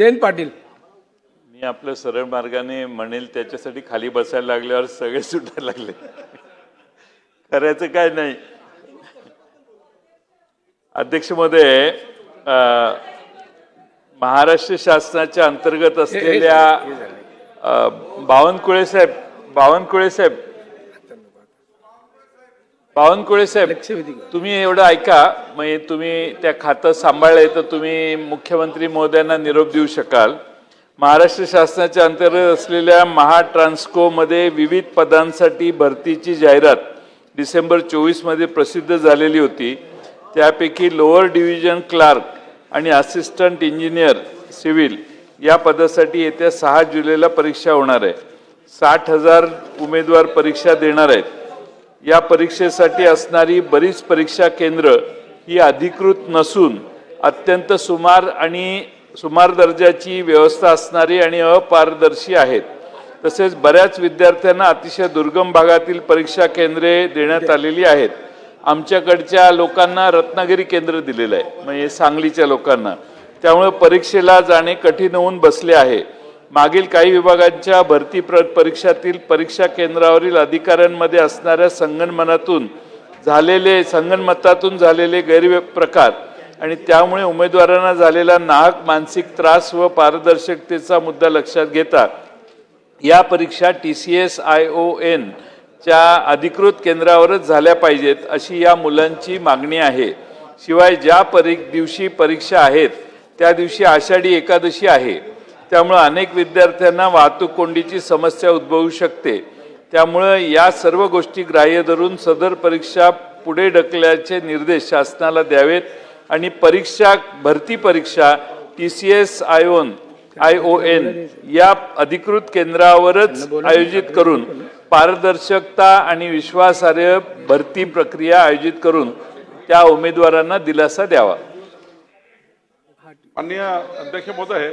जयंत पाटील. मी आपलं सरळ मार्गाने म्हणेल त्याच्यासाठी खाली बसायला लागल्यावर सगळे सुटायला लागले. करायचं काय नाही. अध्यक्ष अं, महाराष्ट्र शासनाच्या अंतर्गत असलेल्या बावनकुळे साहेब बावनकुळे साहेब बावनकुळे साहेब तुम्ही एवढं ऐका मग हे तुम्ही त्या खातं सांभाळलंय तर तुम्ही मुख्यमंत्री महोदयांना निरोप देऊ शकाल. महाराष्ट्र शासनाच्या अंतर्गत असलेल्या महा ट्रान्सकोमध्ये विविध पदांसाठी भरतीची जाहिरात डिसेंबर चोवीसमध्ये प्रसिद्ध झालेली होती. त्यापैकी लोअर डिव्हिजन क्लार्क आणि असिस्टंट इंजिनियर सिव्हिल या पदासाठी येत्या सहा जुलैला परीक्षा होणार आहे. साठ हजार उमेदवार परीक्षा देणार आहेत. या परीक्षेसाठी असणारी बरीच परीक्षा केंद्र ही अधिकृत नसून अत्यंत सुमार आणि सुमार दर्जाची व्यवस्था असणारी आणि अपारदर्शी आहेत. तसेच बऱ्याच विद्यार्थ्यांना अतिशय दुर्गम भागातील परीक्षा केंद्रे देण्यात आलेली आहेत. आमच्याकडच्या लोकांना रत्नागिरी केंद्र दिलेलं आहे म्हणजे सांगलीच्या लोकांना. त्यामुळे परीक्षेला जाणे कठीण होऊन बसले आहे. मागील काही विभागांच्या भरती प्र परीक्षातील परीक्षा केंद्रावरील अधिकाऱ्यांमध्ये असणाऱ्या संगणमनातून झालेले संगणमतातून झालेले गैरप्रकार आणि त्यामुळे उमेदवारांना झालेला नाहक मानसिक त्रास व पारदर्शकतेचा मुद्दा लक्षात घेता या परीक्षा T C S I O N च्या अधिकृत केंद्रावरच झाल्या पाहिजेत अशी या मुलांची मागणी आहे. शिवाय ज्या परी दिवशी परीक्षा आहेत त्या दिवशी आषाढी एकादशी आहे. त्यामुळं अनेक विद्यार्थ्यांना वाहतूक कोंडीची समस्या उद्भवू शकते. त्यामुळं या सर्व गोष्टी ग्राह्य धरून सदर परीक्षा पुढे ढकलल्याचे निर्देश शासनाला द्यावेत आणि परीक्षा भरती परीक्षा टी सी एस आयोन आय ओ एन या अधिकृत केंद्रावरच आयोजित करून पारदर्शकता आणि विश्वासार्ह भरती प्रक्रिया आयोजित करून त्या उमेदवारांना दिलासा द्यावा. माननीय अध्यक्ष महोदय